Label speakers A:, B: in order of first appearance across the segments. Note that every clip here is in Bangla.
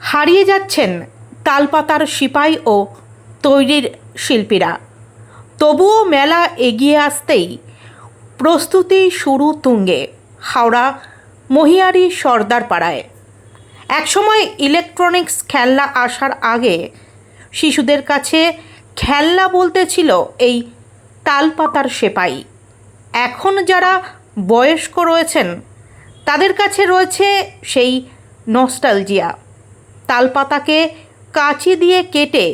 A: হারিয়ে যাচ্ছেন তালপাতার সিপাই ও তৈরির শিল্পীরা। তবুও মেলা এগিয়ে আসতেই প্রস্তুতি শুরু তুঙ্গে হাওড়া মহিয়ারি সর্দার পাড়ায়। একসময় ইলেকট্রনিক্স খেলনা আসার আগে শিশুদের কাছে খেলনা বলতে ছিল এই তালপাতার সেপাই। এখন যারা বয়স্ক রয়েছেন, তাদের কাছে রয়েছে সেই নস্টালজিয়া। তালপাতাকে কাঁচি দিয়ে কেটে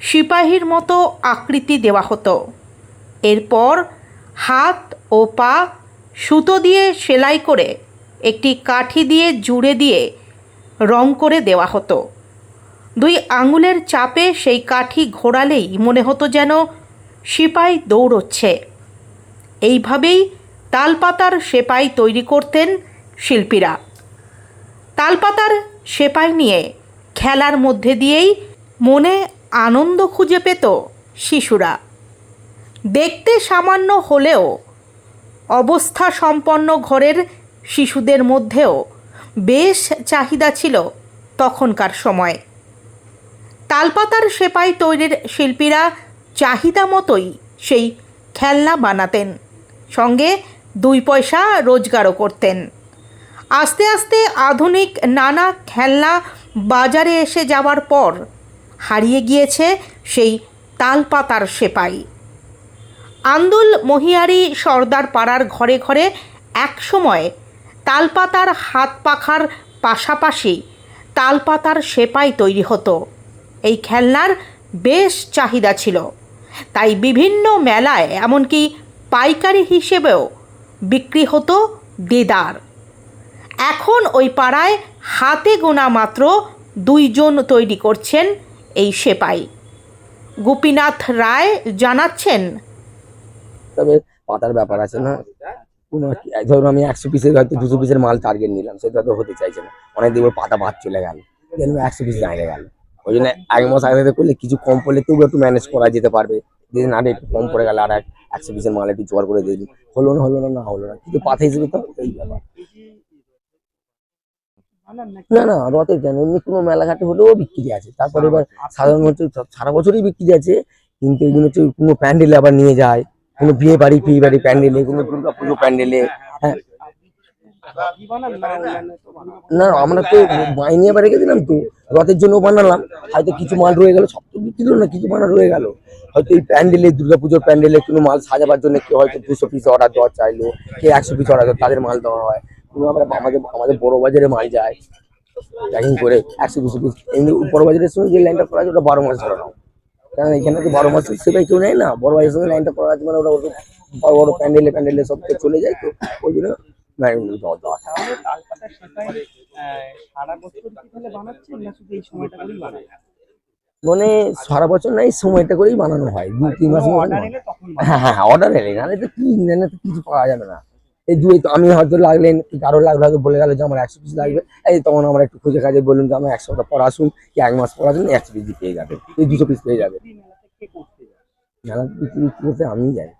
A: সিপাহীর মতো আকৃতি দেওয়া হতো। এরপর হাত ও পা সুতো দিয়ে সেলাই করে একটি কাঠি দিয়ে জুড়ে দিয়ে রং করে দেওয়া হতো। দুই আঙুলের চাপে সেই কাঠি ঘোরালেই মনে হতো যেন সিপাই দৌড়চ্ছে। এইভাবেই তালপাতার সেপাই তৈরি করতেন শিল্পীরা। তালপাতার সেপাই নিয়ে খেলার মধ্যে দিয়েই মনে আনন্দ খুঁজে পেত শিশুরা। দেখতে সামান্য হলেও অবস্থা সম্পন্ন ঘরের শিশুদের মধ্যেও বেশ চাহিদা ছিল তখনকার সময়। তালপাতার সেপাই তৈরির শিল্পীরা চাহিদা মতোই সেই খেলনা বানাতেন, সঙ্গে দুই পয়সা রোজগারও করতেন। আস্তে আস্তে আধুনিক নানা খেলনা বাজারে এসে যাওয়ার পর হারিয়ে গিয়েছে সেই তালপাতার সেপাই। আন্দুল মহিয়ারি সর্দার পাড়ার ঘরে ঘরে একসময় তালপাতার হাত পাখার পাশাপাশি তালপাতার সেপাই তৈরি হতো। এই খেলনার বেশ চাহিদা ছিল। তাই বিভিন্ন মেলায় এমনকি পাইকারি হিসেবেও বিক্রি হতো দেদার। এখন ওই পাড়ায় হাতে গোনা মাত্র দুইজন তৈরি করছেন এই সেপাই। গোপীনাথ রায় জানাচ্ছেন,
B: তবে পাতার ব্যাপার আছে না? কোনো ধরুন আমি একশো পিসের হয়তো দুশো পিসের মাল টার্গেট নিলাম, সেটা তো হতে চাইছে না। অনেক দিন পাতা বাদ চলে গেল। একশো পিস দাঁড়িয়ে গেল? ওই জন্য এক মাস আগে করলে কিছু কম পড়লে তবু একটু ম্যানেজ করা যেতে পারবে। যেদিন আরে একটু কম পড়ে গেল আর এক একশো পিসের মাল একটু জোয়ার করে দিই হলো না হলো না না হলো না। কিন্তু পাতা হিসেবে তো এই ব্যাপার। না না রথের কেন এমনি কোনো মেলাঘাটে হলেও বিক্রি আছে। তারপরে এবার সাধারণ হচ্ছে সারা বছরই বিক্রি আছে কিন্তু এগুলো হচ্ছে কোনো প্যান্ডেলে আবার নিয়ে যায় কোনো বিয়ে বাড়ি ফিয়ে বাড়ি প্যান্ডেলে কোনো দুর্গা পুজো প্যান্ডেলে হ্যাঁ না আমরা তো এবার রেখে দিলাম তো রথের জন্য বানালাম হয়তো কিছু মাল রয়ে গেল সব তো বিক্রি হলো না কিছু মাল রয়ে গেল। হয়তো এই প্যান্ডেলে দুর্গা পুজোর প্যান্ডেলে কোনো মাল সাজাবার জন্য কেউ হয়তো দুশো পিস অর্ডার দেওয়া চাইলো কে একশো পিস অর্ডার তাদের মাল দেওয়া হয়। আমরা আমাদের আমাদের বড় বাজারে মাল যায়। প্যাকিং করে একশো দুশো পিস এমনি বড় বাজারের সঙ্গে যে লাইনটা করা আছে ওটা বারো মাস ধরে নাও। কারণ এখানে তো বারো মাস সেটাই কেউ নেয় না। বড় বাজারের সঙ্গে লাইনটা করা আছে মানে ওটা ওটা বড় বড় প্যান্ডেলে প্যান্ডেলে সব চলে যায় তো ওই জন্য হয়।
C: না
B: মানে সারা বছর না এই সময়টা করেই বানানো হয়। দু তিন মাস
C: এলে
B: হ্যাঁ হ্যাঁ অর্ডার এলে। নাহলে তো কি না কিছু পাওয়া যাবে না। এই দু তো আমি হয়তো লাগলেন কারও লাগল, হয়তো বলে গেল যে আমার একশো পিস লাগবে। এই তখন আমরা একটু খুঁজে কাজে বললাম যে আমার এক সপ্তাহ পর আসুন কি এক মাস পর আসুন, একশো পিস পেয়ে যাবে এই দুশো পিস পেয়ে যাবে মেলা বিক্রি করতে আমি যাই।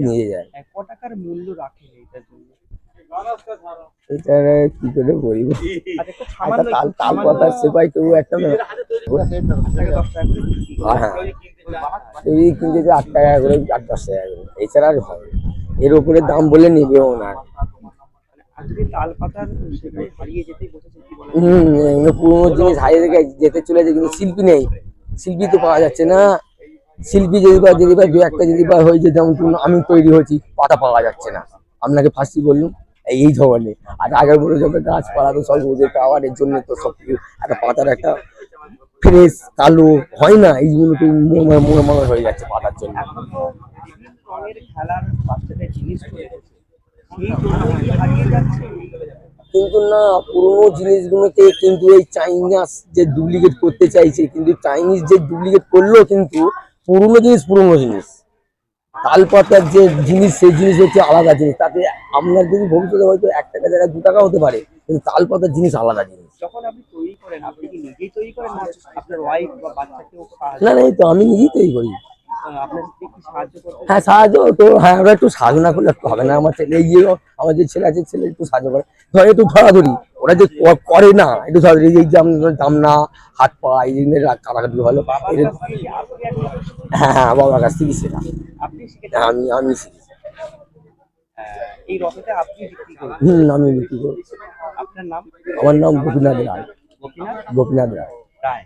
B: নিয়ে যাই।
C: ক মূল্য রাখেন এইটার জন্য
B: কি করে তাল তাল পাতার সেপাই কেউ একটা
C: করতে
B: হ্যাঁ। কিনতে আট করে, আট দশ টাকা করে, এছাড়া আর হয় এর উপরে দাম বলে নেবেও না। হম পুরোনো জিনিস হারিয়ে থেকে যেতে চলেছে কিন্তু শিল্পী নেই। শিল্পী তো পাওয়া যাচ্ছে না। শিল্পী যদি বা যদি বা দু একটা যদি বা হয়েছে যেমন আমি তৈরি হয়েছি পাতা পাওয়া যাচ্ছে না। আপনাকে ফার্স্টই বললাম এই ধরনের। আর আগের বলে যত গাছপালা তো সব ওদের পাওয়ারের জন্য তো সব কিছু একটা পাতার একটা ফ্রেশ কালো হয় না এইগুলো তো মোড় হয়ে যাচ্ছে পাতার জন্য। কিন্তু না পুরোনো জিনিসগুলোকে কিন্তু এই চাইনিজ যে ডুপ্লিকেট করতে চাইছে কিন্তু চাইনিজ যে ডুপ্লিকেট করল কিন্তু পুরোনো জিনিস পুরোনো জিনিস। তালপাতার যে জিনিস সেই জিনিস হচ্ছে আলাদা জিনিস। তাতে আপনার যদি ভবিষ্যতে হয়তো এক টাকা জায়গায় দু টাকা হতে পারে কিন্তু তালপাতার জিনিস আলাদা জিনিস।
C: যখন আপনি তৈরি করেন আপনি কি নিজেই তৈরি করেন না আপনার ওয়াইফ বা বাচ্চাকেও
B: না না এই তো আমি নিজেই তৈরি করি। হ্যাঁ সাহায্য তো হ্যাঁ ওরা একটু সাহায্য না করলে একটু হবে না। আমার ছেলে এই আমার যে ছেলে আছে ছেলে একটু সাহায্য করে। ধর একটু ধরাধরি। ওরা যে করে না একটু ধরাধরি এই হাত পা এই জিনিসের কাটাকাটি ভালো। হ্যাঁ হ্যাঁ বাবার কাছ থেকে
C: আপনি শিখেছেন?
B: আমি আমি শিখেছি।
C: এই রথটা আপনি বিক্রি করেন?
B: হুম আমি বিক্রি করি।
C: আপনার নাম?
B: আমার নাম গোপীনাথ রায়।
C: গোপীনাথ?
B: গোপীনাথ রায়।
C: রায়।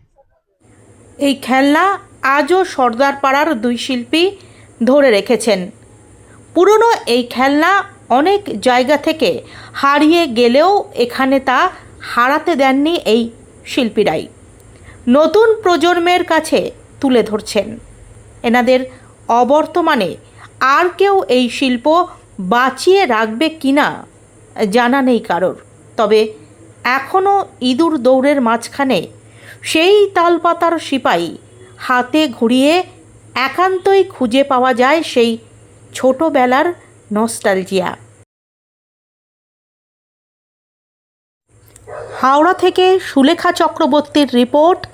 A: এই খেলনা আজও সর্দার পাড়ার দুই শিল্পী ধরে রেখেছেন। পুরনো এই খেলনা অনেক জায়গা থেকে হারিয়ে গেলেও এখানে তা হারাতে দেননি এই শিল্পীরাই। নতুন প্রজন্মের কাছে তুলে ধরছেন। এনাদের অবর্তমানে আর কেউ এই শিল্প বাঁচিয়ে রাখবে কিনা জানা নেই কারোর। তবে এখনও ইঁদুর দৌড়ের মাঝখানে সেই তালপাতার সিপাই হাতে ঘুরিয়ে একান্তই খুঁজে পাওয়া যায় সেই ছোটবেলার নস্টালজিয়া। হাওড়া থেকে সুলেখা চক্রবর্তীর রিপোর্ট,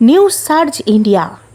A: নিউজ সার্চ ইন্ডিয়া।